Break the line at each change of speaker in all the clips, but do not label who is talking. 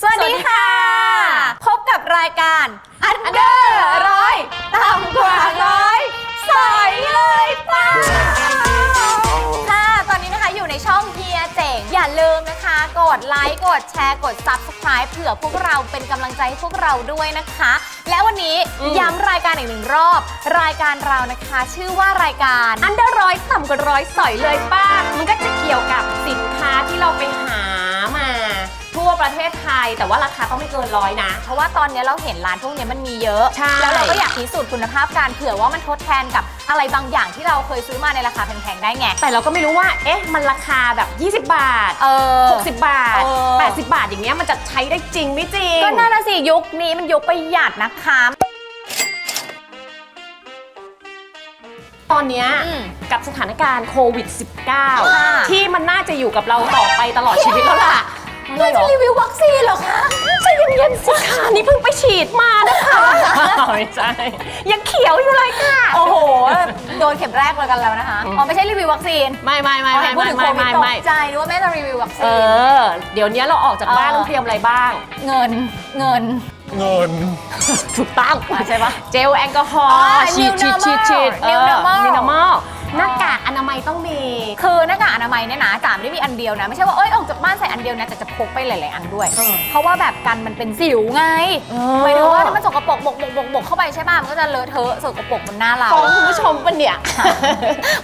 สวัสดีค่ะ พบกับรายการอันเดอร์ร้อยต่ำกว่าร้อยสอยเลยเป้าค่ะ ตอนนี้นะคะอยู่ในช่องเฮียเจ๋ง อย่าลืมนะคะ กดไลค์ กดแชร์ กด Subscribe เผื่อพวกเราเป็นกำลังใจให้พวกเราด้วยนะคะ และวันนี้
อืม
ย้ำรายการอีกหนึ่งรอบ รายการเรานะคะ ชื่อว่ารายการ
อันเดอร์ร้อยต่ำกว่าร้อยสอยเลยป้ามันก็จะเกี่ยวกับสินค้าที่เราไปหามา ทั่วประเทศไทย แต่ว่าราคาต้องไม่เกินร้อยนะ
เพราะว่าตอนนี้เราเห็นร้านพวกนี้มันมีเยอะ
ใช่
แล้วเราก็อยากพิสูจน์คุณภาพการเผื่อว่ามันทดแทนกับอะไรบางอย่างที่เราเคยซื้อมาในราคาแพงๆได้ไง
แต่เราก็ไม่รู้ว่า เอ๊ะ มันราคาแบบ 20 บาท
เออ
60 บาท
เออ
80 บาทอย่างเงี้ยมันจะใช้ได้จริงไม่จริง
ก็น่าน่ะสิยุคนี้มันยุคประหยัดนะคะ
ตอนเนี้ย
อืม
กับสถานการณ์โควิด
ค่ะ
-19 ที่มันน่าจะอยู่กับเราต่อไปตลอดชีวิตแล้วล่ะ
เราจะรีวิววัคซีนเหรอคะ
ใจเย็นๆสิค่ะนี่เพิ่งไปฉีดมานะคะ ไม่ใช่ ยังเขียวอยู่เลยค่ะ
โอ้โห โดนเข็มแรกเลยกันแล้วนะคะ อ๋อไม่ใช่รีวิววัคซีน
ไม่ไม่ไม่
อ๋อ
ไม่
เห็นพูด
ไม่
ถึงโค
ไม่
วิด
ไม่
ต
ไม่
กใจนึกว่าแม่จะรีวิววัค
เอ
ซีน
อ เดี๋ยวนี้เราออกจากบ้าน
เออ
ต้องเตรียมอะไรบ้าง
เงินเงิน
เงิน
ถูกต้อง
อะใช่ปะ
เจลแอลกอฮอ
อ๋
ล์
อ
ฉีด
New
ฉีดฉีดฉีด
Normal New Normal
นิวนอร์มอล หน้ากากอนามัยต้องมี
คือหน้ากากอนามัยเนี่ยนะจ๋าไม่ได้มีอันเดียวนะ ไม่ใช่ว่าเอ้ยออกจากบ้านใส่อันเดียวนะแต่จะพกไปหลาย ๆ อันด้วย
เออ
เพราะว่าแบบกันมันเป็นสิวไง
เออ
หมายถึงว่าถ้ามันสกปรกบกบกบกบกเข้าไปใช่ป่ะมันก็จะเลอะเทอะสกปรกบนหน้าเรา
ฟ้องคุณผู้ชมปะเนี่ย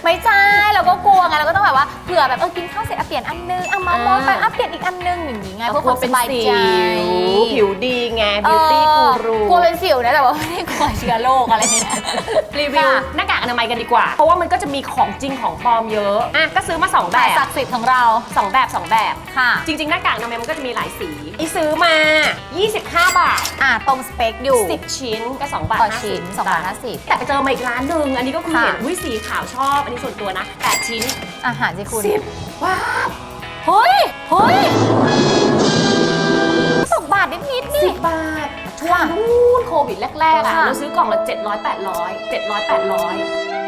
ไม่ใช่เราก็กลัวไงเราก็ต้องแบบว่าเผื่อแบบเออกินข้าวเสร็จอะเปลี่ยนอันนึงอะเมาโมอยไปอะเปลี่ยนอีกอันนึงอย่างนี้ไงเพื่อความสบายใจ
ผิวดีไง beauty
เออ
guru
กลัวเป็นสิวนะแต่ว่าไม่ได้กลัวเชื้อโรคอะไรเนี่ย
รีวิว
ค่ะ
หน้ากากอนามัยกันดีกว่า เพราะว่ามันก็จะมีของจริงของปลอมเยอะอะก็ซื้อมา2แบ
แต่
บ
ศักดิ์สิทธิ์ของเรา
2แบบ2แบบ
ค่ะ
จริงๆ หน้ากากอนามัยมันก็จะมีหลายสี อีซื้อมา 25 บาท
อะตรงสเปคอยู่
10 ชิ้นก็2บาท
ต่อ
50
ชิ้น2บาท50
แต่ไปเจอมาอีกร้านหนึ่งอันนี้ก็คือ
ค่ะ
เห็นอุ้ยสีขาวชอบ อันนี้ส่วนตัวนะ 8 ชิ้น
อาหารสิคุณ
10 ว้าว
เฮ้ยเฮ้ยสองบาทนิดๆนี่
10 บาทช่วงนู้นโควิดแรกๆอะ
ค่ะ
เราซื้อกล่องละ 700 800 700 800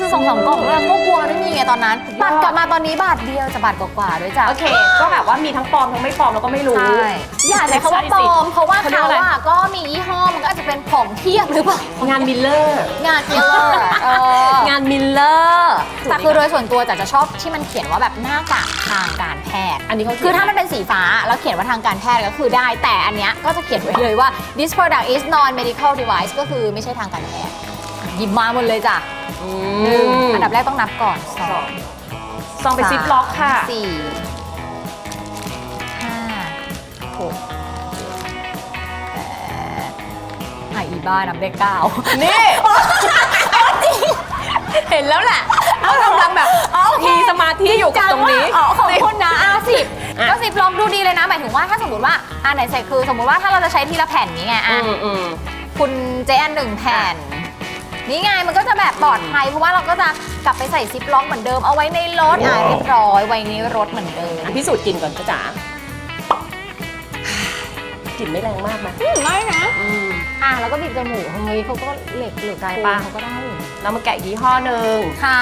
ซื้อที่ซื้อสองสามกล่องด้วยก็กลัวไม่มีไงตอนนั้น
สุดยอด
บัตรกลับมาตอนนี้บาทเดียวจะบาทกว่าๆด้วยจ้ะ
โอเค ก็แบบว่ามีทั้งปลอมทั้งไม่ปลอมเราก็ไม่รู้
ใช่อย่าใช้คำว่าปลอมเพราะว่า
เขาเรียก
เขา
ว่าอะไร
อะก็มียี่ห้อมันก็อาจจะเป็นของเทียบหรือเปล่างา
นมิลเลอร์
งานเทียบเอองา
นมิลเลอร์
แต่คือโดยส่วนตัวจ๋าจะชอบที่มันเขียนว่าแบบหน้ากากทางการแพทย์
อันนี้เขา
คือถ้ามันเป็นสีฟ้าแล้วเขียนว่าทางการแพทย์ก็คือได้ แต่อันเนี้ยก็จะเขียนไว้เลยว่า this product is non medical device ก็คือไม่ใช่ทางการแพทย์หยิบมาหมดเลยจ้ะ
อื
หนึ่ง
ม
อันดับแรกต้องนับก่อนสอง
ซองเป็นซิปล็อกค่ะ
สามสี่ห้าหกแปดไอะอีบ้านับได้เก้า
นี่ เห็นแล้วแหละเขากำลังแบบมีสมาธิอยู่กับตรงนี้
อ๋อขอบคุณนะอาสิบ
อะ
ก็สิบลองดูดีเลยนะ หมายถึงว่าถ้าสมมติว่าอ่าไหนใส่คือ สมมติว่าถ้าเราจะใช้ทีละแผ่นนี้ไง
อื
อะ
มอืม
คุณเจอันหนึ่งแผ่น นี่ไงมันก็จะแบบปลอดภัยเพราะว่าเราก็จะกลับไปใส่ซิปล็อกเหมือนเดิมเอาไว้ในรถอะเรียบร้อยไว้ในรถเหมือนเดิม
พิสูจน์กลิ่นก่อนจ้าจ๋ากลิ่นไม่แรงมากนะ
ไม่นะ
อืม
อะแล้วก็บีบจมูกเฮ้ยเขาก็เหล็กเหลือ
ได้ปะ
เขาก็ได้อยู่
เรามาแกะยี่ห้อหนึ่ง
ค่ะ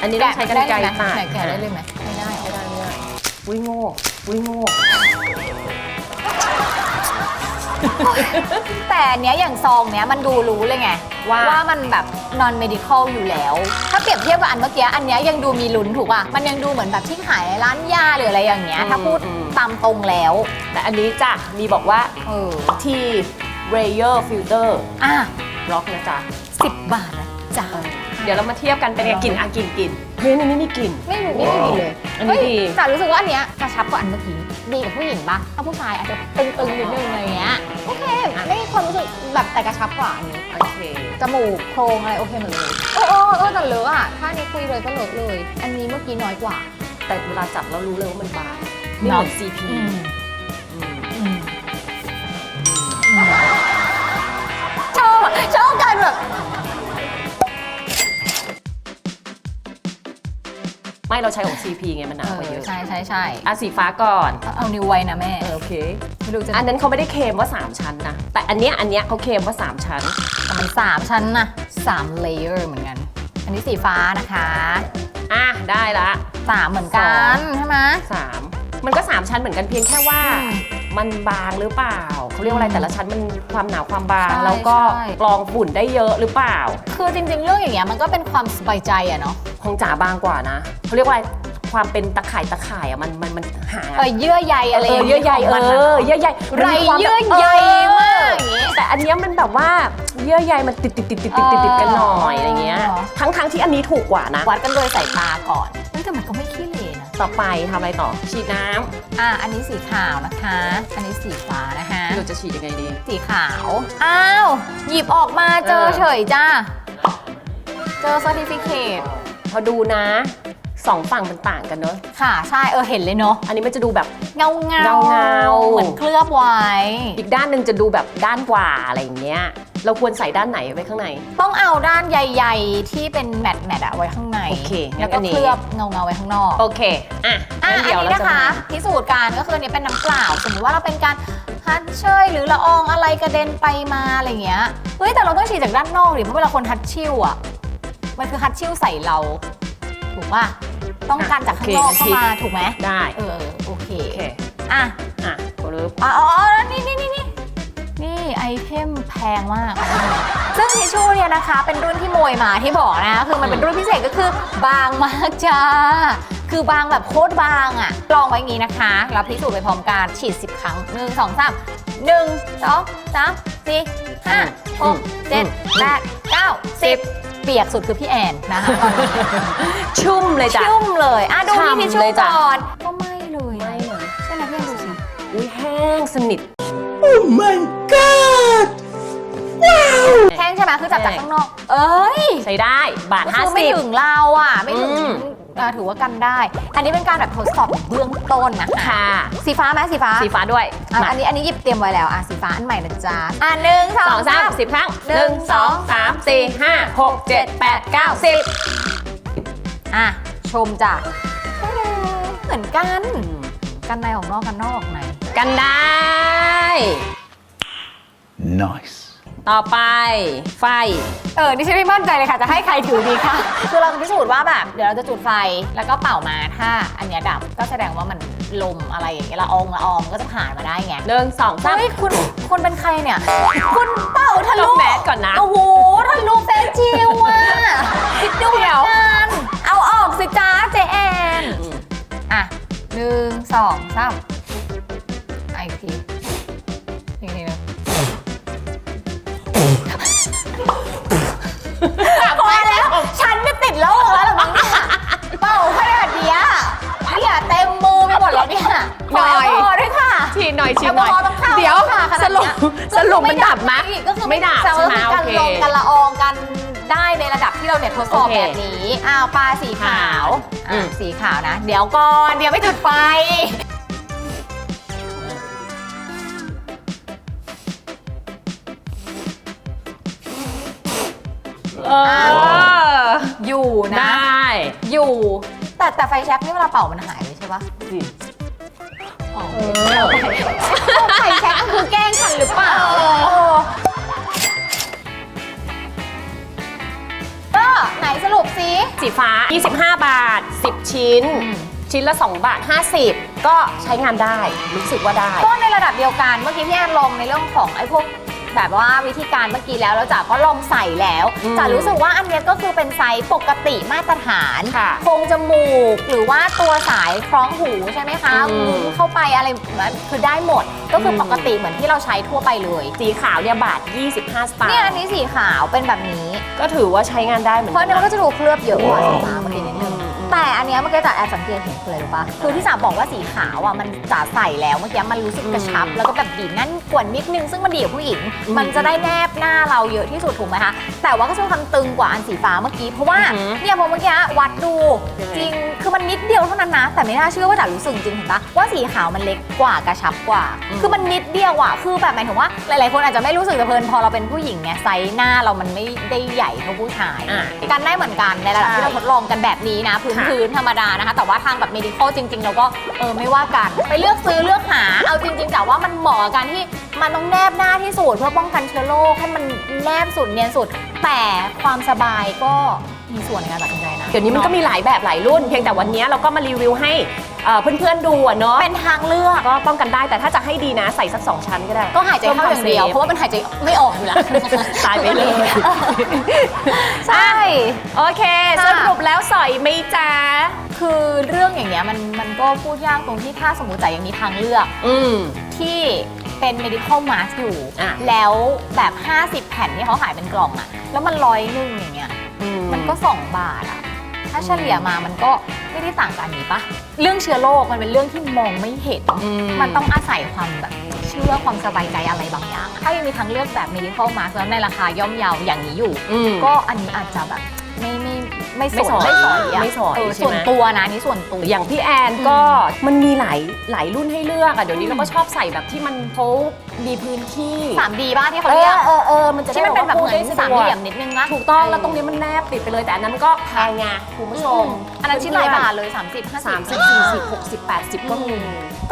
อันนี้ต้องใช้กันไกร
ได้เลยไหม
ตัด
ไหนแกะได้เลยไหมไม่ได้
ไม่ได้ไม่ได้อุ้ยโง่อุ้ยโง่
แต่อันเนี้ยอย่างซองเนี้ยมันดูรู้เลยไง
ว่า
ว่ามันแบบ non medical อยู่แล้ว ถ้าเปรียบเทียบกับอันเมื่อกี้อันเนี้ยยังดูมีลุ้นถูกป่ะ มันยังดูเหมือนแบบที่ขายในร้านยาหรืออะไรอย่างเงี้ย ถ้าพูดตามตรงแล้ว
แต่อันนี้จ้ะมีบอกว่า
เออ
ที่ Rayer Filter
อะ
ล็อกนะจ๊ะ
สิบบาทนะจ้า
เดี๋ยวเรามาเทียบกันเป็นไงกลิ่นอะกลิ่นกลิ่นเฮ้ยอันนี้มีกลิ่น
ไม่รู้ไม่มีเลย
อันนี้
เฮ้ย
ดี
แต่รู้สึกว่าอันเนี้ยกระชับกว่าอันเมื่อกี้ ดีกับผู้หญิงปะถ้าผู้ชายอาจจะตึงๆนิดนึงอะไรเงี้ยโอเคไม่มีความรู้สึกแบบแต่กระชับกว่าอันนี้
โอเค
จมูกโครงอะไรโอเคหมดเลยเออเออเออแต่เลอะอะถ้านี้คุยเลยก็เลอะเลย อันนี้เมื่อกี้น้อยกว่า
แต่เวลาจับเรารู้เลยว่ามันบางไม่เหมือน CP อืม
ชอบอะชอบการแบบ
ไม่เราใช้ของ CP ไงมันหนากว่าเยอะ
ใช่ใช่ใช่
อะสีฟ้าก่อน
เอานิ้วไว้นะแม่
เออโอเค
ไม่รู้จะ
อันนั้นเขาไม่ได้เคลมว่า 3 ชั้นนะ แต่อันเนี้ยอันเนี้ยเขาเคลมว่า 3 ชั้น
แต่มันสามชั้นนะสามเลเยอร์เหมือนกัน อันนี้สีฟ้านะคะ
อะได้ละ
สามเหมือนกันใช่ไหม
สามมันก็ 3 ชั้นเหมือนกันเพียงแค่ว่า
อืม
มันบางหรือเปล่า เขาเรียกว่าอะไร
อืม
แต่ละชั้นมันความหนาความบาง
ใช่
แล้วก็
ใช่
กรองฝุ่นได้เยอะหรือเปล่า
คือจริง ๆ เรื่องอย่างเงี้ยมันก็เป็นความสบายใจอะเนาะ
ของจ๋าบางกว่านะเขาเรียกว่าอะไรความเป็นตะข่ายตะข่ายอะมันมันมันห่าง
เออเยื่อใยอะไร
เออเยื่อใย
ขง
เอ
มันอะ
อเยื่อใย
ไร
มันมีความแบบ
เยื่อใย
เออ
มากอย่างงี้
แต่อันเนี้ยมันแบบว่าเยื่อใยมันติดติดติดติดติดติดติดกันหน่อยอะไรเงี้ย
อ๋อ
ทั้งทั้งที่อันนี้ถูกกว่านะ
วัดกันโดยสายตาก่อนเฮ้ยแต่มันก็ไม่ขี้เหร่นะ
ต่อไปทำอะไรต่อ ฉีดน้ำ
อะอันนี้สีขาวนะคะ อันนี้สีฟ้านะคะ
เราจะฉีดยังไงดี
สีขาว อ้าว หยิบออกมาเจอ
เออ
เฉยจ้า เจอ certificate
พอดูนะสองฝั่งมันต่างกันเนอะ
ค่ะ ใช่ เออ เห็นเลยเนาะ
อันนี้มันจะดูแบบ
เงาเงา
เงาๆ
เหมือนเคลือบไว้
อีกด้านหนึ่งจะดูแบบด้านกว่าอะไรอย่างเงี้ย เราควรใส่ด้านไหนไว้ข้างใน
ต้องเอาด้านใหญ่ๆที่เป็นแมตต์แมตต์อะไว้ข้างใน
โอเคงั้
แล้ว
น
ก็
อันนี้
เคลือบเงาเงาๆไว้ข้างนอก
โอเค อะ
อะ
งั้
อัน
เดี๋ยว
นี้
เรา
นะ
จะ
คะ
มา
พิสูจน์การก็คืออันนี้เป็นน้ำเปล่าสมมติว่าเราเป็นการฮัดเชยหรือละอองอะไรกระเด็นไปมาอะไรอย่างเงี้ยเฮ้ยแต่เราต้องฉีดจากด้านนอกดิเพราะเวลาคนฮัดชิวอะมันคือฮัดชิวใส่เราถูกป่ะต้องการจากข้างนอกเข้ามาถูกไหม
ได้
เออโอเค
โอเค
อะ
อะปึ๊บ
อ๋ออ๋ออ๋อนี่นี่นี่นี่นี่ ไอเทมแพงมาก ซึ่งทิชชู่เนี่ยนะคะ เป็นรุ่นที่โมยมาที่บอกนะ คือมันเป็นรุ่นพิเศษก็คือบางมากจ้า คือบางแบบโคตรบางอะลองไว้อย่างนี้นะคะแล้วพิสูจน์ไปพร้อมกันฉีด 10 ครั้ง 1 2 3 1 2 3 4 5 6 7 8 9 10 เปียกสุดคือพี่แอนนะคะ
ชุ่มเลยจ้ะ
ชุ่มเลยอะดูที่ทิช
ฉ่ำ
ชู่
เลยจ้ะ
ก่อนก็ไม่เลย
ไม่เลย
ใช่ไหมพี่แอนดูสิ
อุ้ยแห้งสนิท
แห้งใช่ไหมคือจับจากข้างนอก เอ้ย
ใช้ได้บาท
ก็
ห้า
คือไม่
สิบ
ถึงเราอะ ไม่ถึง
อืม
อ่าถือว่ากันได้ อันนี้เป็นการแบบทดสอบเบื้องต้นนะคะ
ค่ะ
สีฟ้าไหมสีฟ้า
สีฟ้าด้วย
อะ
มา
อันนี้อันนี้หยิบเตรียมไว้แล้วอะสีฟ้าอันใหม่นะจ๊ะอะหนึ่งส
ส
อ
องง
สา
สาม
ม
สิบครั้ง
ห
ห
นึ่
นึ่
ง
ง
ส
ส
อ
องงสามสี่ห้าหกเจ็ดแปดเก้าสิบ
อะ ชมจ้ะเหมือนกัน กันในออกนอกกันนอกออกใน
กันได้
Nice.
ต่อไป ไฟ
เออนี่ฉันไม่มั่นใจเลยค่ะ จะให้ใครถือดีค่ะคือเราจะพิสูจน์ว่าแบบ เดี๋ยวเราจะจุดไฟแล้วก็เป่ามาถ้าอันเนี้ยดับก็แสดงว่ามันลมอะไรอย่างเงี้ยละอองละอองมันก็จะผ่านมาได้ไง
หนึ่งสองสาม
เฮ้ยคุณคุณเป็นใครเนี่ย คุณเป่าทะลุ
ต้องแมสก่อนนะ
โอ้โหทะลุเฟซชิลว่ะคิดดู
เดี๋ยว
กันเอาออกสิจ้าเจแอน อะหนึ่งสองสาม พอแล้ว ฉันไม่ติดโรคแล้วหรอมั้งเนี่ยเป่าขนาดเนี้ยเนี่ยเต็มมือไปหมดแล้วเนี่ยขอแอลกอฮอล์ด้วยค่ะ
ฉีดหน่อยฉีดหน่อย
แอลกอฮอล์ต้องเข้า
เดี๋ยว
ค่ะขนา
ส
ด
รุป
เนี้ย
สรุปมันดับไหม
ก็คือ
ไม่ดับ
แต่ว่า
ใช่ไหม
คือการ
โอเค
ลงกันละอองกันได้ในระดับที่เราเนี่ยทดสอบ
โอเค
แบบนี้ อ้าวปลาสีขาว
อื
อะ
ม
สีขาวนะ เดี๋ยวก่อนเดี๋ยวไม่จุดไฟ
เออ
อยู่
ได
นะ้อยู่ แต่แต่ไฟแช็กนี่เวลาเป่ามันหายเลยใช่ปะอ๋อ
เออ
ไฟแช็กมันคือแกล้งฉันหรือเปล่าก็ไหนสรุปสิ
สีฟ้า 25 บาท 10 ชิ้น
อืม
ชิ้นละ 2 บาท 50 ก็ใช้งานได้ รู้สึกว่าได้
ก็ในระดับเดียวกัน เมื่อกี้พี่แอนลองในเรื่องของไอ้พวก แบบว่าวิธีการเมื่อกี้แล้วแล้วจ๋าก็ลองใส่แล้ว
อืม
จ๋ารู้สึกว่าอันเนี้ยก็คือเป็นไซส์ปกติมาตรฐาน
ค่ะ
โครงจมูก หรือว่าตัวสายคล้องหูใช่ไหมคะ
อืม
งุ้มเข้าไปอะไรคือได้หมดก็คือปกติเหมือนที่เราใช้ทั่วไปเลย
สีขาวเนี่ยบาท 25 สตาง
เนี่ยอัน
ค์
นี้สีขาวเป็นแบบนี้
ก็ถือว่าใช้งานได้เหมือน
เพราะ
กั
อันเนี้ยมัน
น
ก็จะดูเคลือบเยอะกว่าสีฟ้าเมื่อกี้นิดนึง
อืมอืม
แต่อันเนี้ยเมื่อกี้จ๋าแอบสังเกตเห็นคืออะไรรู้ปะคือที่จ๋าบอกว่าสีขาวอะมันจ๋าใส่แล้วเมื่อกี้มันรู้สึกกระชับ
อืม
แล้วก็แบบดีแน่นกว่านิดนึงซึ่งมันดีกับผู้หญิง
อืม
มันจะได้แนบหน้าเราเยอะที่สุดถูกไหมคะแต่ว่าก็จะมีความตึงกว่าอันสีฟ้าเมื่อกี้เพราะว่า
อือหือ
เนี่ยพอเมื่อกี้วัดดู
ยังไง
จริงคือมันนิดเดียวเท่านั้นนะแต่ไม่น่าเชื่อว่าจ๋ารู้สึกจริงเห็นปะว่าสีขาวมันเล็กกว่ากระชับกว่า คือมันนิดเดียวอะคือแบบหมายถึงว่าหลายๆคนอาจจะไม่รู้สึกแต่เพลินพอเราเป็นผู้หญิงเนี่ยไซส์หน้าเรามันไม่ได้ใหญ่เท่าผู้ชาย
อะ
กันได้เหมือนกันในระดับ
ใช่
ที่เราทดลองกันแบบนี้นะพื้น
ค่ะ
พื้นธรรมดานะคะ แต่ว่าทางแบบ medical จริง ๆ เราก็เออไม่ว่ากัน ไปเลือกซื้อเลือกหา เอาจริง ๆ แต่ว่ามันเหมาะกับการที่มันต้องแนบหน้าที่สุดเพื่อป้องกันเชื้อโรคให้มันแนบสุดเนียนสุด แต่ความสบายก็มีส่วนในการตัดสินใจนะ
เดี๋ยวนี้มันก็มีหลายแบบหลายรุ่น เพียงแต่วันนี้เราก็มารีวิวให้ เอ่อเพื่อนๆดูอะเนาะ
เป็นทางเลือก
ก็ป้องกันได้แต่ถ้าจะให้ดีนะใส่สักสองชั้นก็ได้
ก็หายใจเข้าอย่างเดียว เพราะว่ามันหายใจไม่ออกอยู่แล้ว
ตายไปเลย
ใช่
โอเค
ค่ะ
สรุปแล้วสอยไหมจ๊ะ
คือเรื่องอย่างเงี้ยมันมันก็พูดยากตรงที่ถ้าสมมติจ่ายยังมีทางเลือก
อืม
ที่เป็น medical mask อยู่
อะ
แล้วแบบ 50 แผ่นที่เขาขายเป็นกล่องอะแล้วมันร้อยหนึ่งอย่างเงี้ย มันก็ 2 บาทอะ ถ้าเฉลี่ยมามันก็ไม่ได้ต่างกันนี้ปะเรื่องเชื้อโรคมันเป็นเรื่องที่มองไม่เห็น
อื
มันต้องอาศัยความแบบเชื่อความสบายใจอะไรบางอย่างอะถ้ายังมีทางเลือกแบบ medical mask แล้วในราคาย่อมเยาอย่างนี้อยู่
อืม
ก็อันนี้อาจจะแบบไม่ไม่ไม่ส
ไม่
น
สอย
ไม่สอยอะ
ไม่สอย
เออ
ใช่ไหม
ส่วนตัวนะนี่ส่วนตัว
อย่างพี่แอนก็มันมีหลายหลายรุ่นให้เลือกอะเดี๋ยวนี้เราก็ชอบใส่แบบที่มันเขา มีพื้นที่
สามดีบ้าที่เขา
เอ
เรีย
อกเออเออมันจะ
ที่มันเป็นแบบเหมือน
ได้
สามเหลี่ยมนิดนึงนะ
ถูกต้องแล้วตรงนี้มันแนบติดไปเลยแต่อันนั้นมันก็แพงไงคุณผู้ชม
อันนั้นชิ้นหลายบาทเลย 30 50
สามสิบสี่สิบหกสิบแปดสิบก็มี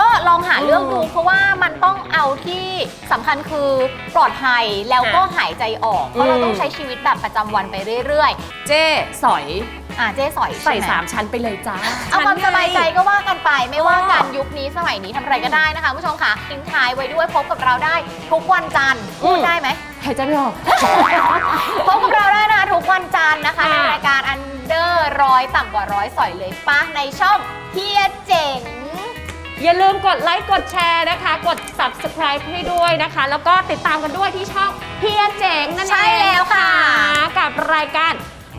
ก็ลองหาเลือกดู
อืม
เพราะว่ามันต้องเอาที่สำคัญคือปลอดภัยแล้วก็
ค่ะ
หายใจออกเพราะเรา
อืม
ต้องใช้ชีวิตแบบประจำวันไปเรื่อย
เจ้สอย
ๆ อะเจ๊สอย
ใส่
ช่ไห
สามชั้นไปเลยจ้า
เอาความสบายใจก็ว่ากันไปไม่ว่า
อ๋อ
กันยุคนี้สมัยนี้ทำอะไรก็ได้นะคะคุณผู้ชมค่ะทิ้งท้ายไว้ด้วยพบกับเราได้ทุกวันจันทร์พูดได้ไหม
หายใจไม่ออก
พบกับเราได้นะคะทุกวันจันทร์นะคะใน
ค่ะ
รายการอันเดอร์ร้อยต่ำกว่าร้อยสอยเลยปะในช่องเฮียเจ๋ง
อย่าลืมกดไลค์กดแชร์นะคะ กด subscribe ให้ด้วยนะคะ แล้วก็ติดตามกันด้วยที่ช่องเพียเจ๋งนั่นเอง
ใช่แล้วค่ะ
กับรายการ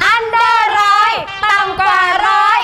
อันเดอร์ร้อย ต่ำกว่าร้อย